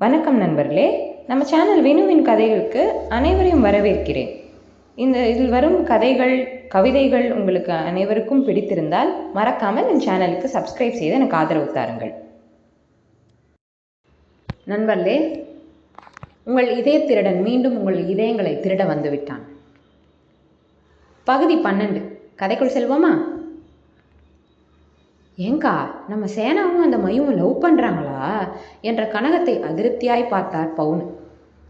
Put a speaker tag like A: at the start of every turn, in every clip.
A: வணக்கம் நண்பர்களே. நம்ம சேனல் வினுவின் கதைகளுக்கு அனைவரையும் வரவேற்கிறேன். இந்த இதில் வரும் கதைகள் கவிதைகள் உங்களுக்கு அனைவருக்கும் பிடித்திருந்தால் மறக்காமல் என் சேனலுக்கு சப்ஸ்கிரைப் செய்து எனக்கு ஆதரவு தாருங்கள். நண்பர்களே உங்கள் இதய திருடன் மீண்டும் உங்கள் இதயங்களை திருட வந்துவிட்டான். பகுதி பன்னெண்டு. கதைக்குள் செல்வோமா? ஏங்கா நம்ம சேனாவும் அந்த மையும் லவ் பண்ணுறாங்களா என்ற கனகத்தை அதிருப்தியாய் பார்த்தார் பவுன்.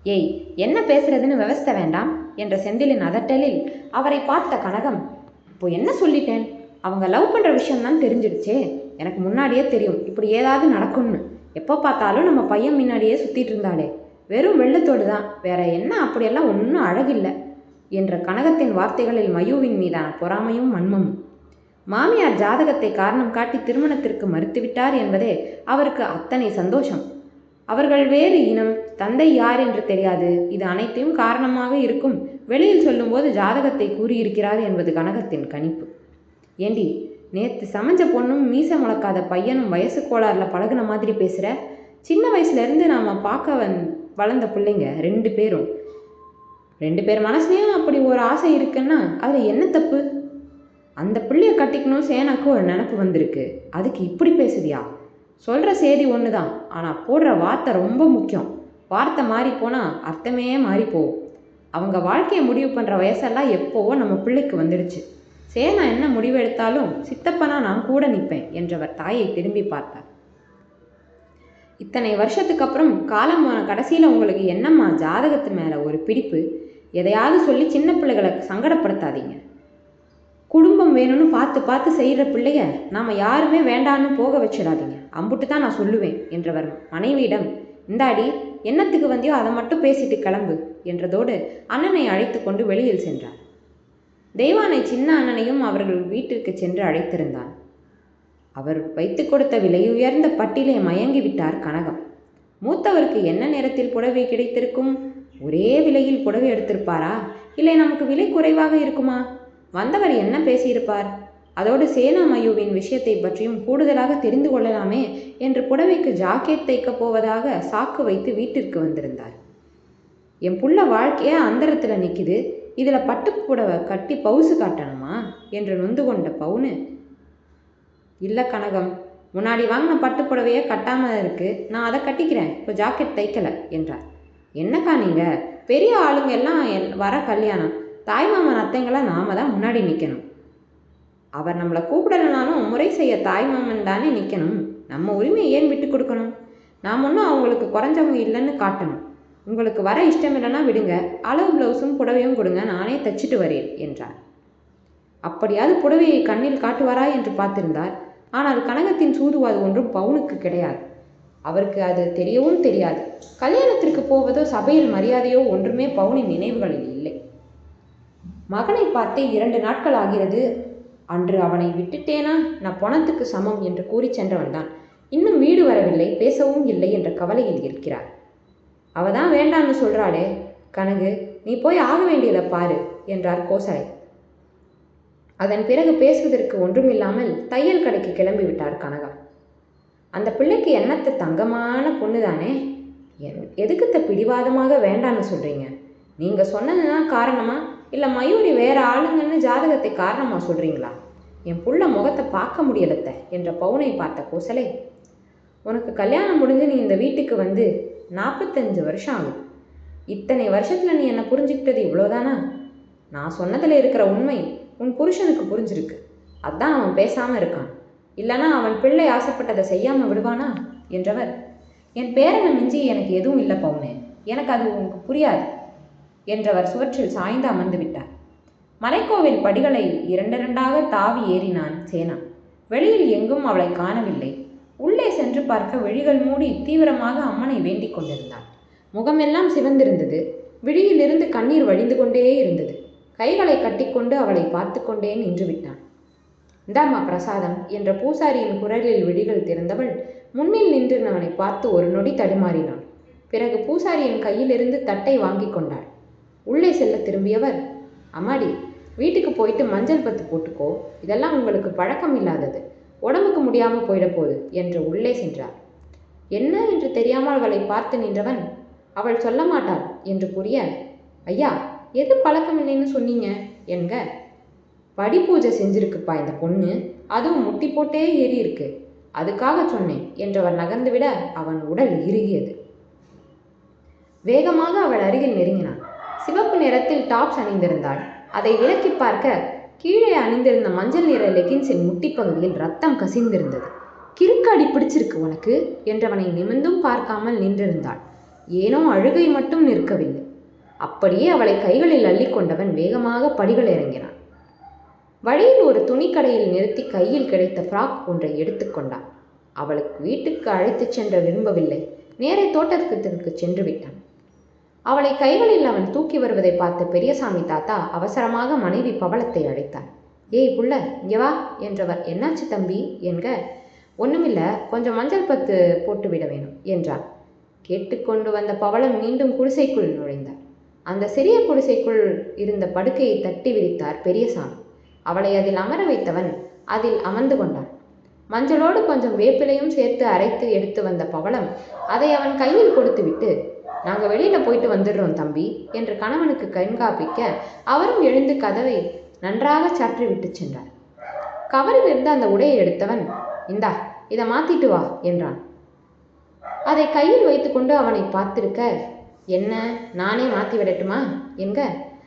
A: ஏய் என்ன பேசுறதுன்னு விவஸ்தை வேண்டாம் என்ற செந்திலின் அதட்டலில் அவரை பார்த்த கனகம் இப்போ என்ன சொல்லிட்டேன்? அவங்க லவ் பண்ணுற விஷயம்தான் தெரிஞ்சிடுச்சே. எனக்கு முன்னாடியே தெரியும் இப்படி ஏதாவது நடக்கும்னு. எப்போ பார்த்தாலும் நம்ம பையன் முன்னாடியே சுற்றிட்டு இருந்தாளே வெறும் வெள்ளத்தோடு தான் வேற என்ன அப்படியெல்லாம் ஒன்றும் அழகில்லை என்ற கனகத்தின் வார்த்தைகளில் மயுவின் மீதான பொறாமையும் மன்மமும். மாமியார் ஜாதகத்தை காரணம் காட்டி திருமணத்திற்கு மறுத்துவிட்டார் என்பதே அவருக்கு அத்தனை சந்தோஷம். அவர்கள் வேறு இனம் தந்தை யார் என்று தெரியாது. இது அனைத்தையும் காரணமாக இருக்கும். வெளியில் சொல்லும்போது ஜாதகத்தை கூறியிருக்கிறார் என்பது கனகத்தின் கணிப்பு. ஏண்டி நேற்று சமைஞ்ச பொண்ணும் மீச முளக்காத பையனும் வயசு கோளாறுல பழகுன மாதிரி பேசுகிற சின்ன வயசுலேருந்து நாம் பார்க்க வந் வளர்ந்த பிள்ளைங்க ரெண்டு பேரும். ரெண்டு பேர் மனசுலேயும் அப்படி ஒரு ஆசை இருக்குன்னா அதில் என்ன தப்பு? அந்த பிள்ளைய கட்டிக்கணும் சேனாக்கு ஒரு நினப்பு வந்திருக்கு. அதுக்கு இப்படி பேசுதியா சொல்கிற செய்தி ஒன்று தான் ஆனால் போடுற வார்த்தை ரொம்ப முக்கியம். வார்த்தை மாறி போனால் அர்த்தமே மாறி போகும். அவங்க வாழ்க்கையை முடிவு பண்ணுற வயசெல்லாம் எப்போவோ நம்ம பிள்ளைக்கு வந்துடுச்சு. சேனா என்ன முடிவு எடுத்தாலும் சித்தப்பனா நான் கூட நிற்பேன் என்றவர் தாயை திரும்பி பார்த்தார். இத்தனை வருஷத்துக்கு அப்புறம் காலம் கடைசியில் உங்களுக்கு என்னம்மா ஜாதகத்து மேலே ஒரு பிடிப்பு? எதையாவது சொல்லி சின்ன பிள்ளைகளை சங்கடப்படுத்தாதீங்க. குடும்பம் வேணும்னு பார்த்து பார்த்து செய்கிற பிள்ளைய நாம் யாருமே வேண்டான்னு போக வச்சிடாதீங்க. அம்புட்டு தான் நான் சொல்லுவேன் என்றவர் மனைவியிடம் இந்தாடி என்னத்துக்கு வந்தியோ அதை மட்டும் பேசிட்டு கிளம்பு என்றதோடு அண்ணனை அழைத்து கொண்டு வெளியில் சென்றார். தெய்வானை சின்ன அண்ணனையும் அவர்கள் வீட்டிற்கு சென்று அழைத்திருந்தான். அவர் வைத்து கொடுத்த விலையுயர்ந்த பட்டிலே மயங்கி விட்டார் கனகம். மூத்தவருக்கு என்ன நேரத்தில் புடவை கிடைத்திருக்கும்? ஒரே விலையில் புடவை எடுத்திருப்பாரா? இல்லை நமக்கு விலை குறைவாக இருக்குமா? வந்தவர் என்ன பேசியிருப்பார்? அதோடு சேனாமயுவின் விஷயத்தை பற்றியும் கூடுதலாக தெரிந்து கொள்ளலாமே என்று புடவைக்கு ஜாக்கெட் தைக்கப் போவதாக சாக்கு வைத்து வீட்டிற்கு வந்திருந்தார். என் புள்ள வாழ்க்கையே அந்தரத்தில் நிற்கிது இதில் பட்டு புடவை கட்டி பவுசு காட்டணுமா? என்று நொந்து கொண்ட பவுனு இல்லை கனகம் முன்னாடி வாங்கின பட்டு புடவையே கட்டாமல் இருக்கு. நான் அதை கட்டிக்கிறேன். இப்போ ஜாக்கெட் தைக்கலை என்றார். என்னக்கா நீங்கள் பெரிய ஆளுங்க எல்லாம் வர கல்யாணம். தாய்மாமன் அத்தைங்களாம் நாம தான் முன்னாடி நிற்கணும் அவர் நம்மளை கூப்பிடலனாலும் முறை செய்ய தாய்மாமன் தானே நிற்கணும் நம்ம உரிமையை ஏன் விட்டு கொடுக்கணும்? நாம் ஒன்றும் அவங்களுக்கு குறைஞ்சவங்க இல்லைன்னு காட்டணும். உங்களுக்கு வர இஷ்டம் இல்லைன்னா விடுங்க. அளவு ப்ளவுஸும் புடவையும் கொடுங்க. நானே தச்சிட்டு வரேன் என்றார். அப்படியாவது புடவையை கண்ணில் காட்டுவாரா என்று பார்த்திருந்தார். ஆனால் கனகத்தின் சூதுவாது ஒன்றும் பவுனுக்கு கிடையாது. அவருக்கு அது தெரியவும் தெரியாது. கல்யாணத்திற்கு போவதோ சபையில் மரியாதையோ ஒன்றுமே பவுனின் நினைவுகளில் இல்லை. மகனை பார்த்தே இரண்டு நாட்கள் ஆகிறது. அன்று அவனை விட்டுட்டேனா? நான் பணத்துக்கு சமம் என்று கூறி சென்றவன் தான் இன்னும் வீடு வரவில்லை பேசவும் இல்லை என்ற கவலையில் இருக்கிறார். அவ தான் வேண்டான்னு சொல்றாளே. கனகு நீ போய் ஆக வேண்டியதை பாரு என்றார் கோசலை. அதன் பிறகு பேசுவதற்கு ஒன்றுமில்லாமல் தையல் கடைக்கு கிளம்பி விட்டார் கனகா. அந்த பிள்ளைக்கு என்னத்தை தங்கமான பொண்ணு தானே எதுக்குத்த பிடிவாதமாக வேண்டான்னு சொல்றீங்க? நீங்க சொன்னதுதான் காரணமா? இல்லை மயூரி வேற ஆளுங்கன்னு ஜாதகத்தை காரணமாக சொல்கிறீங்களா என் புள்ள முகத்தை பார்க்க முடியலத்த என்ற பவுனை பார்த்த கோசலை. உனக்கு கல்யாணம் முடிஞ்சு நீ இந்த வீட்டுக்கு வந்து நாற்பத்தஞ்சு வருஷம் ஆகுது. இத்தனை வருஷத்தில் நீ என்னை புரிஞ்சுக்கிட்டது இவ்வளோதானா? நான் சொன்னதில் இருக்கிற உண்மை உன் புருஷனுக்கு புரிஞ்சிருக்கு. அதான் அவன் பேசாமல் இருக்கான். இல்லைனா அவன் பிள்ளை ஆசைப்பட்டதை செய்யாமல் விடுவானா? என்றவர். என் பேரனை மிஞ்சி எனக்கு எதுவும் இல்லை பவுனே. எனக்கு அது உனக்கு புரியாது. என்றவர் சுவற்றில் சாய்ந்து அமர்ந்து விட்டார். மலைக்கோவில் படிகளை இரண்டிரண்டாக தாவி ஏறினான் சேனா. வெளியில் எங்கும் அவளை காணவில்லை. உள்ளே சென்று பார்க்க விழிகள் மூடி தீவிரமாக அம்மனை வேண்டிக் கொண்டிருந்தான். முகமெல்லாம் சிவந்திருந்தது. விழியிலிருந்து கண்ணீர் வழிந்து கொண்டே இருந்தது. கைகளை கட்டிக்கொண்டு அவளை பார்த்து கொண்டே நின்று விட்டான். இந்தாம்மா பிரசாதம் என்ற பூசாரியின் குரலில் விழிகள் திறந்தவள் முன்னில் நின்று அவனை பார்த்து ஒரு நொடி தடுமாறினாள். பிறகு பூசாரியின் கையிலிருந்து தட்டை வாங்கி கொண்டாள். உள்ளே செல்ல திரும்பியவர் அம்மாடி வீட்டுக்கு போயிட்டு மஞ்சள் பத்து போட்டுக்கோ. இதெல்லாம் உங்களுக்கு பழக்கம் இல்லாதது. உடம்புக்கு முடியாமல் போயிட போகுது என்று உள்ளே சென்றார். என்ன என்று தெரியாமல் அவளை பார்த்து நின்றவன் அவள் சொல்ல மாட்டாள் என்று புரிய ஐயா எது பழக்கம் இல்லைன்னு சொன்னீங்க? என்க படி பூஜை செஞ்சிருக்குப்பா இந்த பொண்ணு. அதுவும் முட்டி போட்டே ஏறி இருக்கு. அதுக்காக சொன்னேன் என்றவர் நகர்ந்துவிட அவன் உடல் இறுகியது. வேகமாக அவள் அருகில் நெருங்கினான். சிவப்பு நிறத்தில் டாப்ஸ் அணிந்திருந்தாள். அதை விலக்கி பார்க்க கீழே அணிந்திருந்த மஞ்சள் நிற லெகின்ஸின் முட்டிப்பகுதியில் ரத்தம் கசிந்திருந்தது. கிறுக்கு அடி பிடிச்சிருக்கு உனக்கு? என்றவனை நிமிர்ந்தும் பார்க்காமல் நின்றிருந்தாள். ஏனோ அழுகை மட்டும் நிற்கவில்லை. அப்படியே அவளை கைகளில் அள்ளிக்கொண்டவன் வேகமாக படிகள் இறங்கினான். வழியில் ஒரு துணிக்கடையில் நிறுத்தி கையில் கிடைத்த ஃப்ராக் ஒன்றை எடுத்துக்கொண்டான் அவளுக்கு வீட்டுக்கு அழைத்துச் சென்ற விரும்பவில்லை. நேரே தோட்டத்திற்கு சென்று விட்டான். அவளை கைகளில் அவன் தூக்கி வருவதை பார்த்த பெரியசாமி தாத்தா அவசரமாக மனைவி பவளத்தை அழைத்தார் ஏய் புள்ள இங்கே வா என்றவர். என்னாச்சு தம்பி? என்க. ஒன்றுமில்லை கொஞ்சம் மஞ்சள் பத்து போட்டு விட வேணும் என்றார் கேட்டுக்கொண்டு வந்த பவளம் மீண்டும் குடிசைக்குள் நுழைந்தார். அந்த சிறிய குடிசைக்குள் இருந்த படுக்கையை தட்டி விரித்தார் பெரியசாமி. அவளை அதில் அமர வைத்தவன் அதில் அமர்ந்து கொண்டான். மஞ்சளோடு கொஞ்சம் வேப்பிலையும் சேர்த்து அரைத்து எடுத்து வந்த பவளம் அதை அவன் கையில் கொடுத்துவிட்டு நாங்கள் வெளியில் போயிட்டு வந்துடுறோம் தம்பி என்று கணவனுக்கு கண்காப்பிக்க அவரும் எழுந்து கதவை நன்றாக சாற்றி விட்டு சென்றார். கவரில் இருந்து அந்த உடையை எடுத்தவன் இந்தா இதை மாத்திட்டு வா என்றான். அதை கையில் வைத்துக்கொண்டு அவனை பார்த்திருக்க என்ன நானே மாத்தி விடட்டுமா? என்க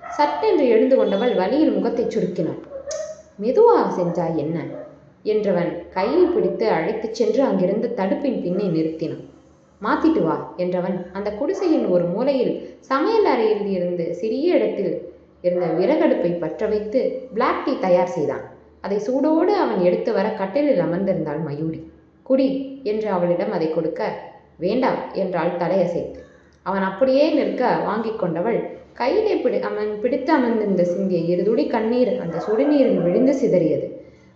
A: சட்டென்று எழுந்து கொண்டவள் வலியில் முகத்தை சுருக்கினாள். மெதுவா செஞ்சா என்ன? என்றவன் கையில் பிடித்து அழைத்துச் சென்று அங்கிருந்து தடுப்பின் பின்னே நிறுத்தினான். மாத்திட்டு வா என்றவன் அந்த குடிசையின் ஒரு மூலையில் சமையல் அறையில் இருந்து சிறிய இடத்தில் இருந்த விறகடுப்பை பற்ற வைத்து பிளாக் டீ தயார் செய்தான். அதை சூடோடு அவன் எடுத்து வர கட்டிலில் அமர்ந்திருந்தாள் மயூரி. குடி என்று அவளிடம் அதை கொடுக்க வேண்டாம் என்றாள் தலையசைத்து அவன் அப்படியே நிற்க வாங்கி கொண்டவள் கையிலே பிடி அவன் பிடித்து அமர்ந்திருந்த சிந்திய இருதுளி கண்ணீர் அந்த சுடுநீரில் விழுந்து சிதறியது.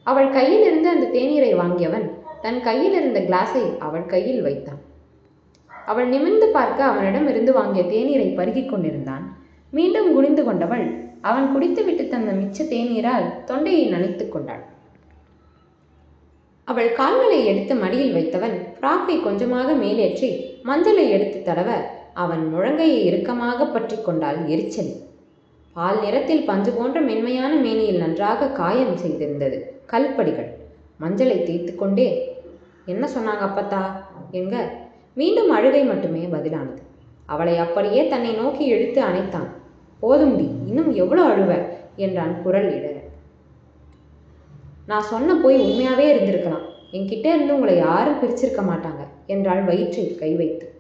A: அவள் கையிலிருந்து அந்த தேநீரை வாங்கியவன் தன் கையில் இருந்த கிளாஸை அவள் கையில் வைத்தான். அவள் நிமிர்ந்து பார்க்க அவனிடம் இருந்து வாங்கிய தேநீரை பருகிக் கொண்டிருந்தான். மீண்டும் குனிந்து கொண்டவள் அவன் குடித்துவிட்டு தந்த மிச்ச தேநீரால் தொண்டையை நனைத்துக் கொண்டாள். அவள் கால்களை எடுத்து மடியில் வைத்தவன் ஃப்ராக்கை கொஞ்சமாக மேலேற்றி மஞ்சளை எடுத்து தடவ அவன் முழங்கையை இறுக்கமாக பற்றி கொண்டாள் எரிச்சல். பால் நிறத்தில் பஞ்சு போன்ற மென்மையான மேனியில் நன்றாக காயம் செய்திருந்தது கல்படிகள். மஞ்சளை தேய்த்து கொண்டே என்ன சொன்னாங்க அப்பத்தா? எங்க? மீண்டும் அழுகை மட்டுமே பதிலானது. அவளை அப்படியே தன்னை நோக்கி இழுத்து அணைத்தான். போதும்டி இன்னும் எவ்வளோ அழுவ? என்றான் குரல் இடற நான் சொன்ன போய் உண்மையாவே இருந்திருக்கலாம். என்கிட்ட இருந்து உங்களை யாரும் பிரிச்சிருக்க மாட்டாங்க என்றாள் வயிற்றில் கை வைத்து.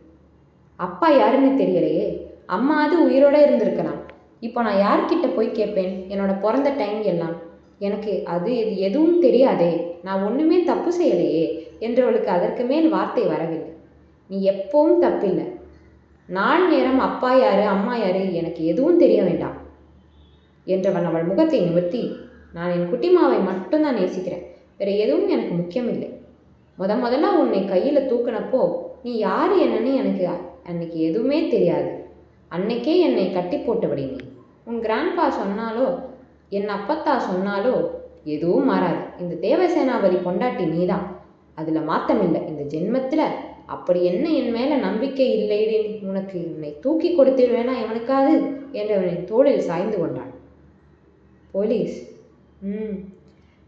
A: அப்பா யாருன்னு தெரியலையே. அம்மா அது உயிரோட இருந்திருக்கலாம். இப்போ நான் யார்கிட்ட போய் கேட்பேன்? என்னோட பிறந்த டைம் எல்லாம். எனக்கு அது இது எதுவும் தெரியாதே. நான் ஒன்றுமே தப்பு செய்யலையே என்றவளுக்கு அதற்கு மேல் வார்த்தை வரவில்லை. நீ எப்பவும் தப்பில்லை. நாள் நேரம் அப்பா யாரு அம்மா யாரு எனக்கு எதுவும் தெரிய வேண்டாம் என்றவன் அவள் முகத்தை நிமிர்த்தி நான் என் குட்டிமாவை மட்டும்தான் நேசிக்கிறேன். வேற எதுவும் எனக்கு முக்கியமில்லை. முத முதல்ல உன்னை கையில் தூக்கினப்போ நீ யார் என்னன்னு எனக்கு அன்னைக்கு எதுவுமே தெரியாது. அன்னைக்கே என்னை கட்டி போட்டபடி நீ. உன் கிராண்ட்பா சொன்னாலோ என் அப்பத்தா சொன்னாலோ எதுவும் மாறாது. இந்த தேவசேனாபதி பொண்டாட்டி நீதான். அதில் மாத்தமில்லை. இந்த ஜென்மத்தில் அப்படி என்ன என் மேலே நம்பிக்கை இல்லைடி உனக்கு என்னை தூக்கி கொடுத்துடுவேனா இவனுக்காது என்றவனை தோளில் சாய்ந்து கொண்டான் போலீஸ். ம்.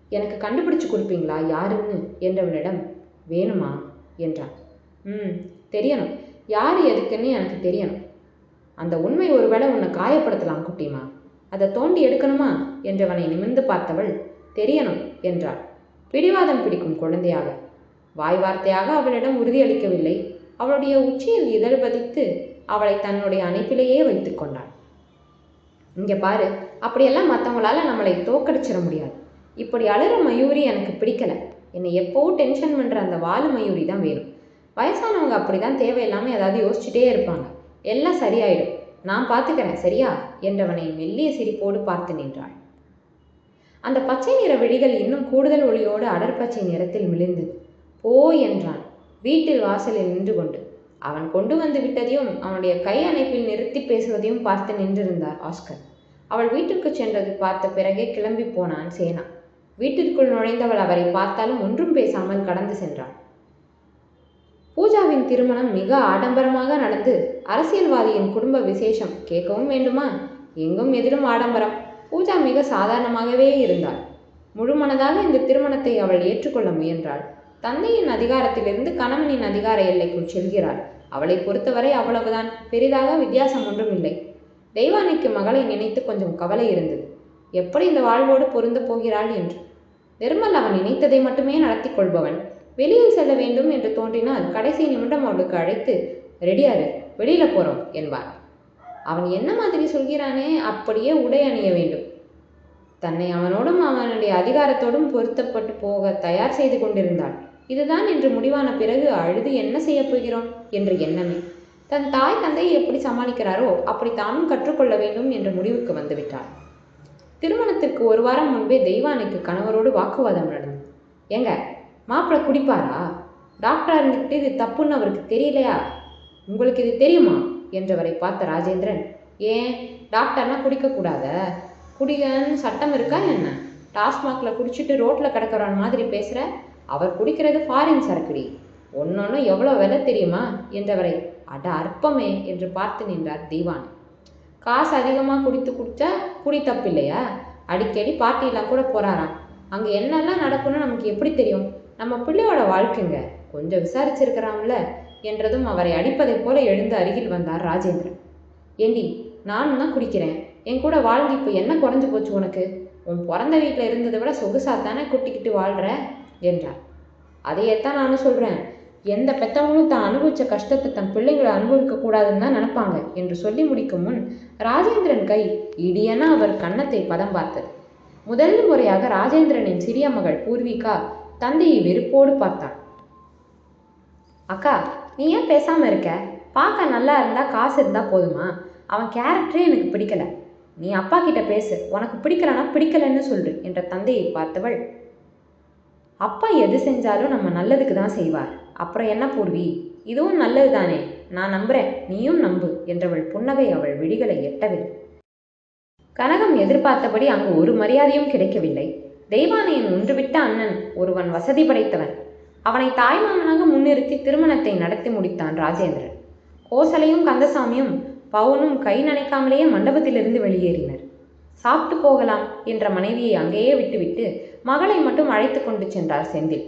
A: எனக்கு கண்டுபிடிச்சு கொடுப்பீங்களா யாருன்னு? என்றவனிடம் வேணுமா? என்றான். ம் தெரியணும். யார் எதுக்குன்னு எனக்கு தெரியணும். அந்த உண்மை ஒருவேளை உன்னை காயப்படுத்தலாம் குட்டிமா. அதை தோண்டி எடுக்கணுமா? என்றவனை நிமிர்ந்து பார்த்தவள் தெரியணும் என்றாள். பிடிவாதம் பிடிக்கும் குழந்தையாக. வாய் வார்த்தையாக அவளிடம் உறுதியளிக்கவில்லை அவளுடைய உச்சியில் இதழ் பதித்து அவளை தன்னுடைய அணைப்பிலேயே வைத்து கொண்டாள். இங்கே பாரு அப்படியெல்லாம் மற்றவங்களால நம்மளை தோக்கடிச்சிட முடியாது. இப்படி அழுற மயூரி எனக்கு பிடிக்கல. என்னை எப்போவும் டென்ஷன் பண்ணுற அந்த வாலு மயூரி தான் வேணும். வயசானவங்க அப்படிதான் தேவையில்லாமல் ஏதாவது யோசிச்சுட்டே இருப்பாங்க. எல்லாம் சரியாயிடும். நான் பார்த்துக்கிறேன் சரியா? என்றவனை மெல்லிய சிரிப்போடு பார்த்து நின்றாள். அந்த பச்சை நிற விழிகள் இன்னும் கூடுதல் ஒளியோடு அடர்பச்சை நிறத்தில் மிளிர்ந்தது. போ என்றான். வீட்டில் வாசலில் நின்று கொண்டு அவன் கொண்டு வந்து விட்டதையும் அவனுடைய கை அணைப்பில் நிறுத்தி பேசுவதையும் பார்த்து நின்றிருந்தார் ஆஸ்கர். அவள் வீட்டுக்கு சென்றது பார்த்த பிறகே கிளம்பி போனான் சேனா. வீட்டிற்குள் நுழைந்தவள் அவரை பார்த்தாலும் ஒன்றும் பேசாமல் கடந்து சென்றாள். பூஜாவின் பூஜாவின் திருமணம் மிக ஆடம்பரமாக நடந்து அரசியல்வாதியின் குடும்ப விசேஷம் கேட்கவும் வேண்டுமா? எங்கும் எதிலும் ஆடம்பரம். பூஜா மிக சாதாரணமாகவே இருந்தாள். முழுமனதாக இந்த திருமணத்தை அவள் ஏற்றுக்கொள்ள முயன்றாள். தந்தையின் அதிகாரத்திலிருந்து கணவனின் அதிகார எல்லைக்குள் செல்கிறாள். அவளை பொறுத்தவரை அவ்வளவுதான். பெரிதாக வித்தியாசம் ஒன்றும் இல்லை தெய்வானைக்கு மகளை நினைத்து கொஞ்சம் கவலை இருந்தது. எப்படி இந்த வாழ்வோடு பொருந்து போகிறாள் என்று. நிர்மல் அவன் நினைத்ததை மட்டுமே நடத்தி கொள்பவன். வெளியில் செல்ல வேண்டும் என்று தோன்றினால் கடைசி நிமிடம் அவளுக்கு அழைத்து ரெடியாரு வெளியில போறோம் என்பான் அவன் என்ன மாதிரி சொல்கிறானே அப்படியே உடை அணிய வேண்டும். தன்னை அவனோடும் அவனுடைய அதிகாரத்தோடும் பொருத்தப்பட்டு போக தயார் செய்து கொண்டிருந்தாள். இதுதான் என்று முடிவான பிறகு அழுது என்ன செய்ய போகிறோம் என்று எண்ணமே. தன் தாய் தந்தையை எப்படி சமாளிக்கிறாரோ அப்படி தானும் கற்றுக்கொள்ள வேண்டும் என்ற முடிவுக்கு வந்துவிட்டாள். திருமணத்திற்கு ஒரு வாரம் முன்பே தெய்வானைக்கு கணவரோடு வாக்குவாதம் நடந்தது. ஏங்க மாப்பிள்ளை குடிப்பாரா? டாக்டரா இருந்துக்கிட்டு இது தப்புன்னு அவருக்கு தெரியலையா? உங்களுக்கு இது தெரியுமா? என்றவரை பார்த்த ராஜேந்திரன் ஏன்? டாக்டர்னா குடிக்கக்கூடாத குடிகன்னு சட்டம் இருக்கா என்ன? டாஸ்மாகில் குடிச்சிட்டு ரோட்டில் கிடக்கிறவன் மாதிரி பேசுகிற அவர் குடிக்கிறது ஃபாரின் சரக்குடி. ஒன்னொன்னு எவ்வளோ விலை தெரியுமா? என்றவரை அட அற்பமே என்று பார்த்து நின்றார் தீவான். காசு அதிகமாக குடித்து குடித்தா குடி தப்பு இல்லையா அடிக்கடி பார்ட்டிலாம் கூட போகிறாராம் அங்கே என்னெல்லாம் நடக்கும்னு நமக்கு எப்படி தெரியும்? நம்ம பிள்ளையோட வாழ்க்கைங்க கொஞ்சம் விசாரிச்சிருக்கிறாம்ல? என்றதும் அவரை அடிப்பதைப் போல எழுந்து அருகில் வந்தார் ராஜேந்திரன். ஏண்டி நானும் தான் குடிக்கிறேன். என் கூட வாழ்ந்து இப்போ என்ன குறைஞ்சு போச்சு உனக்கு? உன் பிறந்த வீட்டில் இருந்ததை விட சொகுசாக தானே குட்டிக்கிட்டு வாழ்கிற என்றார். அதையேத்தான் நானும் சொல்கிறேன் எந்த பெத்தவங்களும் தான் அனுபவித்த கஷ்டத்தை தன் பிள்ளைங்களை அனுபவிக்க கூடாதுன்னு தான் நினைப்பாங்க என்று சொல்லி முடிக்கும் முன் ராஜேந்திரன் கை இடியென அவர் கன்னத்தை பதம் பார்த்தது. முதல் முறையாக ராஜேந்திரனின் சிறிய மகள் பூர்விகா தந்தையை வெறுப்போடு பார்த்தாள். அக்கா நீ ஏன் பேசாம இருக்க? பார்க்க நல்லா இருந்தா காசு இருந்தா போதுமா? அவன் கேரக்டரே எனக்கு பிடிக்கல. நீ அப்பா கிட்ட பேசு. உனக்கு பிடிக்கலன்னா பிடிக்கலன்னு சொல்லு என்ற தந்தையை பார்த்தவள் அப்பா எது செஞ்சாலும் நம்ம நல்லதுக்கு தான் செய்வார். அப்புறம் என்ன பூர்வி? இதுவும் நல்லது தானே நான் நம்புறேன். நீயும் நம்பு என்றவள் புன்னகை அவள் விழிகளை எட்டவில்லை. கனகம் எதிர்பார்த்தபடி அங்கு ஒரு மரியாதையும் கிடைக்கவில்லை. தெய்வானையின் ஒன்றுவிட்ட அண்ணன் ஒருவன் வசதி படைத்தவன். அவனை தாய்மாமனாக முன்னிறுத்தி திருமணத்தை நடத்தி முடித்தான் ராஜேந்திரன். கோசலையும் கந்தசாமியும் பவுனும் கை நனைக்காமலேயே மண்டபத்திலிருந்து வெளியேறினர். சாப்பிட்டு போகலாம் என்ற மனைவியை அங்கேயே விட்டுவிட்டு மகளை மட்டும் அழைத்து கொண்டு சென்றார் செந்தில்.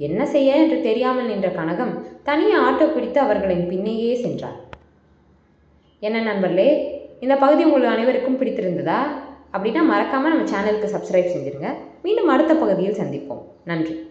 A: என்ன செய்ய? என்று தெரியாமல் நின்ற கனகம் தனியே ஆட்டோ பிடித்து அவர்களின் பின்னேயே சென்றார் என்ன நண்பர்களே இந்த பகுதி உங்களுக்கு அனைவருக்கும் பிடித்திருந்ததா? அப்படின்னா மறக்காமல் நம்ம சேனலுக்கு சப்ஸ்கிரைப் செஞ்சுருங்க. மீண்டும் அடுத்த பகுதியில் சந்திப்போம். நன்றி.